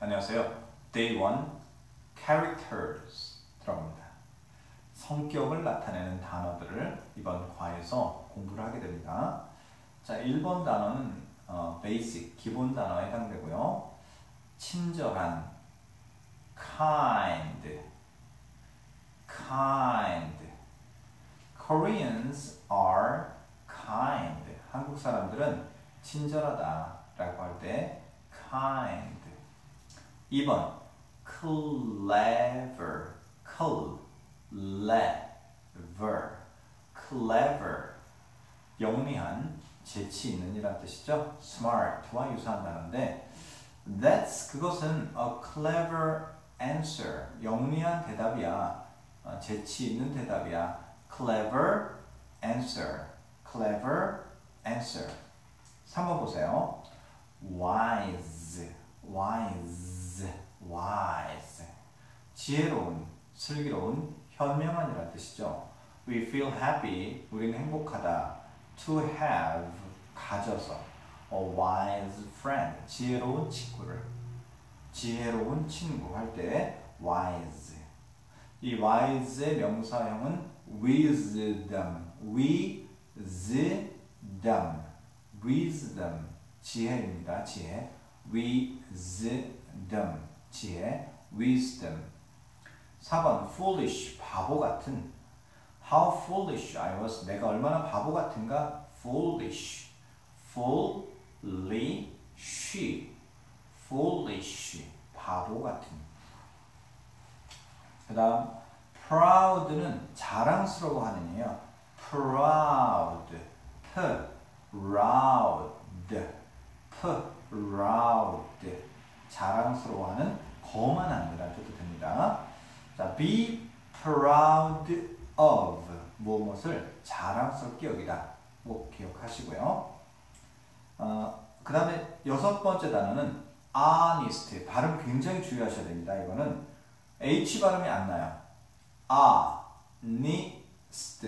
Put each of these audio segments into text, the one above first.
안녕하세요. Day 1 Characters 들어갑니다. 성격을 나타내는 단어들을 이번 과에서 공부를 하게 됩니다. 자, 1번 단어는 어, basic, 기본 단어에 해당되고요. 친절한, kind, kind. Koreans are kind. 한국 사람들은 친절하다 라고 할 때 kind. 2번 clever, clever, clever. 영리한, 재치 있는 이란 뜻이죠. smart와 유사한 단어인데 that's 그것은 a clever answer. 영리한 대답이야. 어, 재치 있는 대답이야. clever answer. clever answer. 3번 보세요. wise, wise, wise. 지혜로운, 슬기로운, 현명한이라는 뜻이죠. We feel happy. 우리는 행복하다. To have, 가져서. A wise friend. 지혜로운 친구를. 지혜로운 친구 할 때 wise. 이 wise의 명사형은 wisdom. wisdom. wisdom. 지혜입니다. 지혜. wisdom. 지혜. wisdom. 4번 foolish. 바보 같은. How foolish I was. 내가 얼마나 바보 같은가? foolish. foolish. foolish. 바보 같은. 그 다음 proud는 자랑스러워 하는이에요. proud. proud. proud. 자랑스러워하는 거만한이라는 뜻도 됩니다. 자, be proud of 무엇을 자랑스럽게 여기다 꼭 기억하시고요. 어, 그 다음에 여섯 번째 단어는 honest 발음 굉장히 주의하셔야 됩니다. 이거는 H 발음이 안 나요. honest,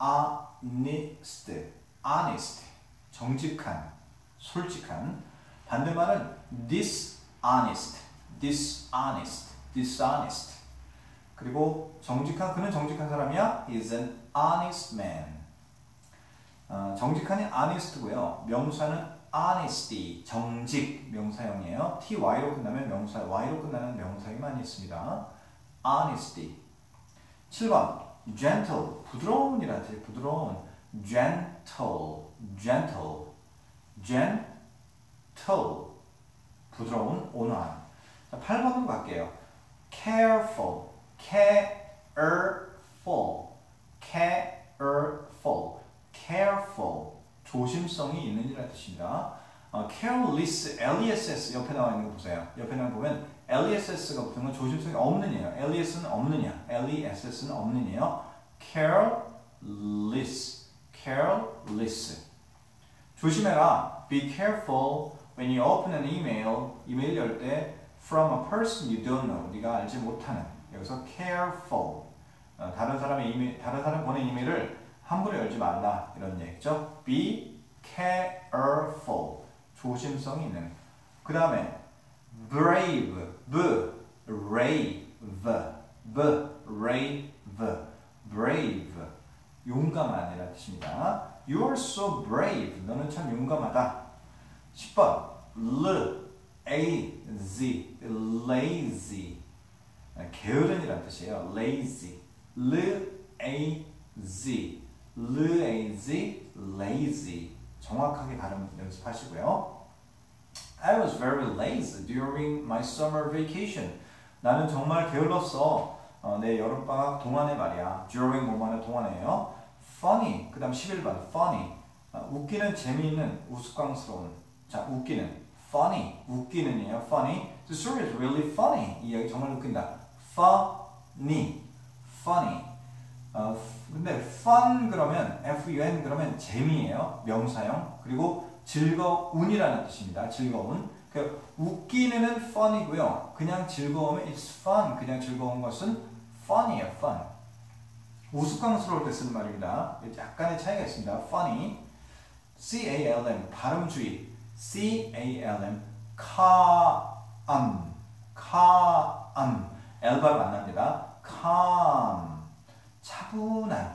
honest, honest 정직한, 솔직한 반대말은 dishonest, dishonest, dishonest 그리고 정직한 그는 정직한 사람이야. He is an honest man. 어, 정직한이 honest고요. 명사는 honesty, 정직 명사형이에요. ty로 끝나면 명사, y로 끝나는 명사형이 많이 있습니다. honesty. 7번 gentle, 부드러운이라는 뜻, 부드러운. gentle, gentle, gentle, 부드러운, 온화한. 자, 8번으로 갈게요. careful, careful, careful, careful. 조심성이 있는이라는 뜻입니다. 어, careless, less 옆에 나와 있는 거 보세요. 옆에 나와 보면 less가 붙은 건 조심성이 없는 이에요. less는 없느냐, less는 없는 이에요. careless, careless. 조심해라. Be careful when you open an email. 이메일 열 때 from a person you don't know. 네가 알지 못하는. 여기서 careful. 어, 다른 사람의 이메일, 다른 사람 보낸 이메일을 함부로 열지 말라 이런 얘기죠. Be careful. 조심성이 있는. 그 다음에 brave, brave, brave, brave. 용감한이라는 뜻입니다. You are so brave. 너는 참 용감하다. 10번 lazy, lazy. 게으른이라는 뜻이에요. lazy, lazy, lazy, lazy. 정확하게 발음 연습하시고요. I was very lazy during my summer vacation. 나는 정말 게을렀어. 어, 내 여름방학 동안에 말이야. during 뭐만의 동안에요. funny. 그 다음 11번 funny. 어, 웃기는 재미있는 우스꽝스러운. 자 웃기는 funny. 웃기는이에요. funny. The story is really funny. 이 이야기 정말 웃긴다. funny. funny. 어, 근데 fun 그러면 fun 그러면 재미예요. 명사형. 그리고 즐거운이라는 뜻입니다. 즐거운. 그 웃기는 fun이고요. 그냥 즐거우면 it's fun. 그냥 즐거운 것은 fun이에요. fun. 우스꽝스러울 때 쓰는 말입니다. 약간의 차이가 있습니다. funny. C-A-L-M 발음 주의. C-A-L-M calm 바로 만납니다. calm 차분한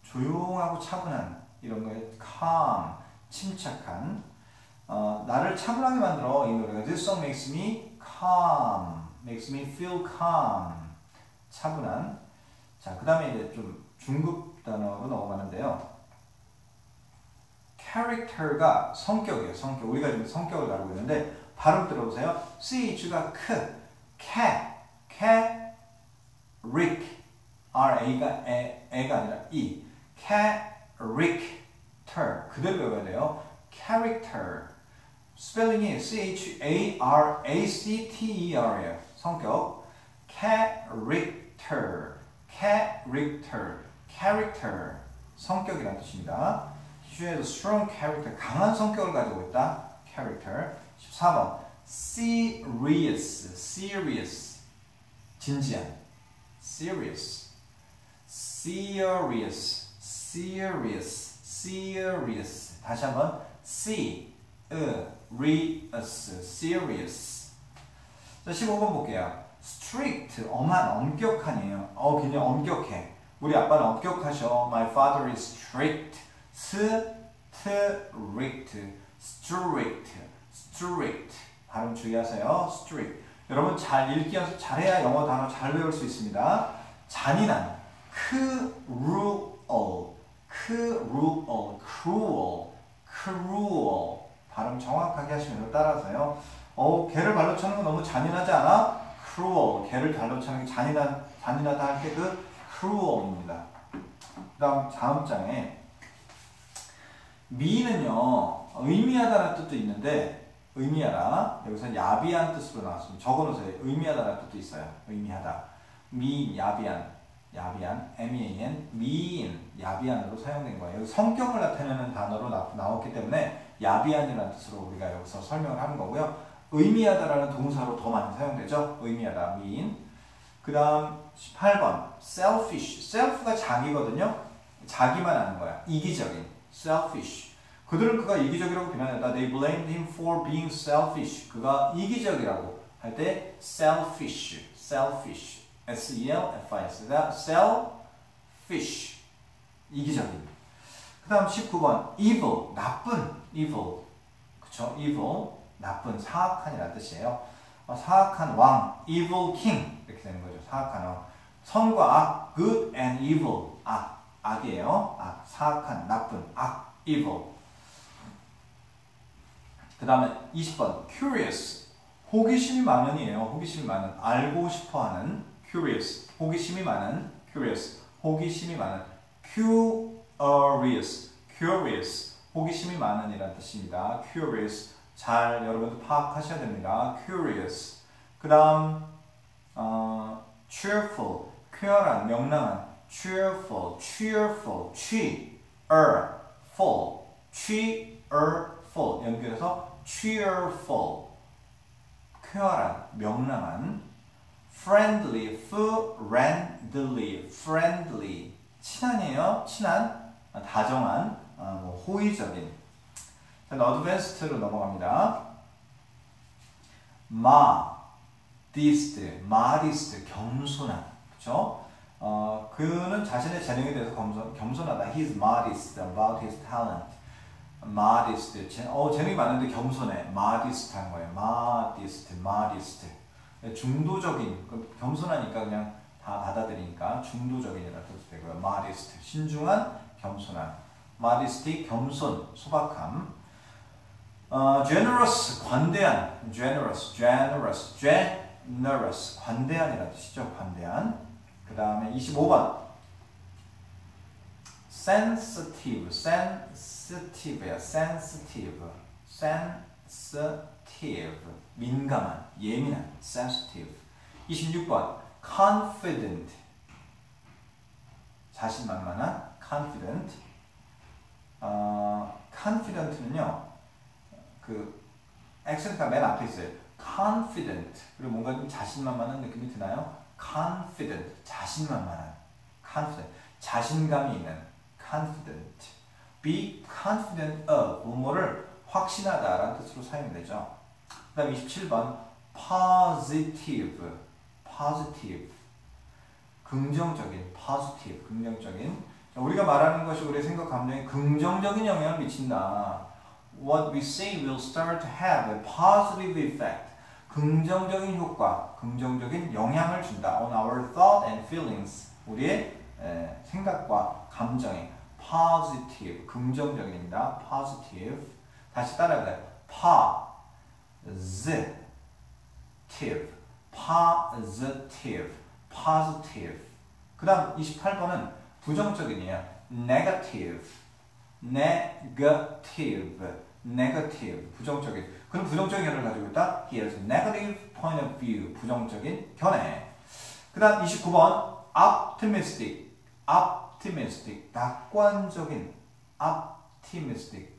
조용하고 차분한 이런 거에 calm 침착한. 어, 나를 차분하게 만들어. 이 노래가 This song makes me calm. Makes me feel calm. 차분한. 자 그 다음에 이제 좀 중급 단어로 넘어가는데요 character가 성격이에요 성격 우리가 지금 성격을 다루고 있는데 발음 들어보세요 ch가 크 cat cat rick ra가 에, 에가 아니라 e character 그대로 외워야 돼요 character 스펠링이 C-H-A-R-A-C-T-E-R이에요. 성격. character, character, character. 성격이라는 뜻입니다. A strong character. 강한 성격을 가지고 있다. character. 14번. serious, serious. 진지한. serious. serious, serious, serious. 다시 한번. Serious, serious. 자, 15번 볼게요. strict, 엄한, 엄격한이에요. 어, 굉장히 엄격해. 우리 아빠는 엄격하셔. My father is strict. Strict, strict, strict. 발음 주의하세요. strict. 여러분 잘 읽기 연습 잘해야 영어 단어 잘 배울 수 있습니다. 잔인한, cruel, cruel, cruel, cruel. 발음 정확하게 하시면서 따라서요. 어, 개를 발로 차는 건 너무 잔인하지 않아? cruel. 개를 발로 차는 게 잔인한, 잔인하다 할 때 그 cruel입니다. 그 다음 다음 장에 미는요 의미하다는 뜻도 있는데 의미하다 여기서 야비한 뜻으로 나왔습니다. 적어놓으세요. 의미하다는 뜻도 있어요. 의미하다. 미 야비한 야비한 M-E-A-N 미인 야비한으로 사용된 거예요. 여기 성격을 나타내는 단어로 나, 나왔기 때문에 야비한이라는 뜻으로 우리가 여기서 설명을 하는 거고요. 의미하다라는 동사로 더 많이 사용되죠. 의미하다 미인. 그 다음 18번 selfish. self가 자기거든요. 자기만 아는 거야. 이기적인. Selfish. 그들은 그가 이기적이라고 비난했다. They blamed him for being selfish. 그가 이기적이라고 할 때 selfish. selfish. S-E-L-F-I-S. selfish. 이기적인. 그 다음 19번 evil. 나쁜. evil. 그쵸? evil. 나쁜. 사악한이라는 뜻이에요. 어, 사악한 왕. evil king. 이렇게 되는 거죠. 사악한 왕. 선과 악. good and evil. 악. 악이에요. 악. 사악한. 나쁜. 악. evil. 그 다음에 20번 curious 호기심이 많은이에요. 호기심이 많은 알고 싶어 하는 curious 호기심이 많은 curious 호기심이 많은 curious curious 호기심이 많은 이란 뜻입니다. curious 잘 여러분도 파악하셔야 됩니다. curious 그 다음 어, cheerful 쾌활한 명랑한 cheerful cheerful cheerful cheerful 연결해서 cheerful 쾌활한 명랑한 friendly friendly friendly 친한이에요 친한 다정한 어, 뭐 호의적인 자 어드밴스트로 넘어갑니다 modest modest 겸손한 그렇죠 어, 그는 자신의 재능에 대해서 겸손, 겸손하다 he's modest about his talent modest. 재, 어, 재능이 많은데 겸손해. modest한 거예요. modest, modest. 중도적인, 겸손하니까 그냥 다 받아들이니까 중도적인이라는 뜻이 되고요. modest, 신중한, 겸손한. modesty, 겸손, 소박함. 어, generous, 관대한. generous, generous, generous, 관대한이라는 뜻이죠. 관대한. 그 다음에 25번. sensitive, sensitive야, sensitive, sensitive, 민감한, 예민한, sensitive. 26번, confident, 자신만만한, confident. 어, confident는요, 그 액센트가 맨 앞에 있어요. confident. 그리고 뭔가 좀 자신만만한 느낌이 드나요? Confident, 자신만만한, confident, 자신감이 있는. confident. be confident of 뭐뭐를 확신하다라는 뜻으로 사용되죠. 그 다음 27번 positive. positive. 긍정적인, positive, 긍정적인. 자, 우리가 말하는 것이 우리의 생각, 감정에 긍정적인 영향을 미친다. What we say will start to have a positive effect. 긍정적인 효과, 긍정적인 영향을 준다. On our thought and feelings. 우리의 에, 생각과 감정에 positive, 긍정적입니다. positive. 다시 따라해봐요. positive, positive, positive. 그 다음 28번은 부정적인이에요. negative, negative, negative, 부정적인. 그럼 부정적인 견해를 가지고 있다. He has negative point of view, 부정적인 견해. 그 다음 29번 optimistic, optimistic, 낙관적인, optimistic.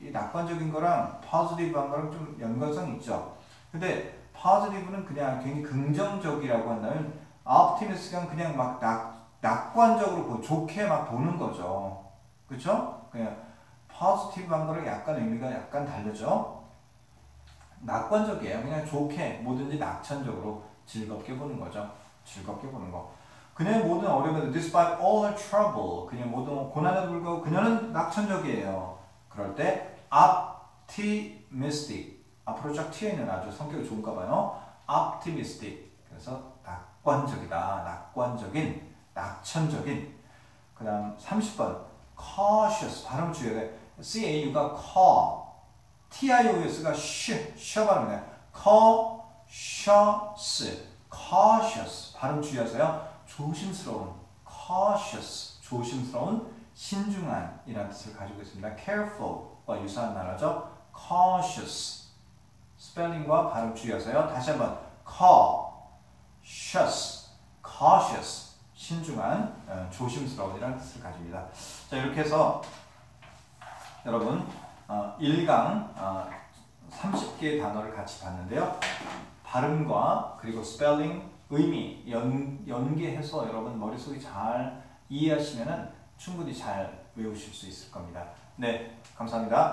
이 낙관적인 거랑 positive한 거랑 좀 연관성이 있죠. 근데 positive는 그냥 굉장히 긍정적이라고 한다면 optimistic은 그냥 막 낙, 낙관적으로 보, 좋게 막 보는 거죠. 그렇죠? 그냥 positive한 거랑 약간 의미가 약간 다르죠. 낙관적이에요. 그냥 좋게 뭐든지 낙천적으로 즐겁게 보는 거죠. 즐겁게 보는 거. 그녀의 모든 어려움에도 despite all her trouble 그녀의 모든 고난에도 불구하고 그녀는 낙천적이에요. 그럴 때 optimistic 앞으로 쫙 튀어 있는 아주 성격이 좋은가 봐요. optimistic 그래서 낙관적이다. 낙관적인 낙천적인 그 다음 30번 cautious 발음 주의해야 돼. C-A-U가 ca T-I-O-S가 쉬, 쉬어 발음이네. cautious cautious 발음 주의하세요. 조심스러운 cautious 조심스러운 신중한 이라는 뜻을 가지고 있습니다. careful과 유사한 단어죠. cautious 스펠링과 발음 주의하세요. 다시 한번 cautious cautious 신중한 어, 조심스러운 이라는 뜻을 가집니다. 자 이렇게 해서 여러분 어, 1강 어, 30개의 단어를 같이 봤는데요. 발음과 그리고 스펠링, 의미 연, 연계해서 여러분 머릿속에 잘 이해하시면 충분히 잘 외우실 수 있을 겁니다. 네, 감사합니다.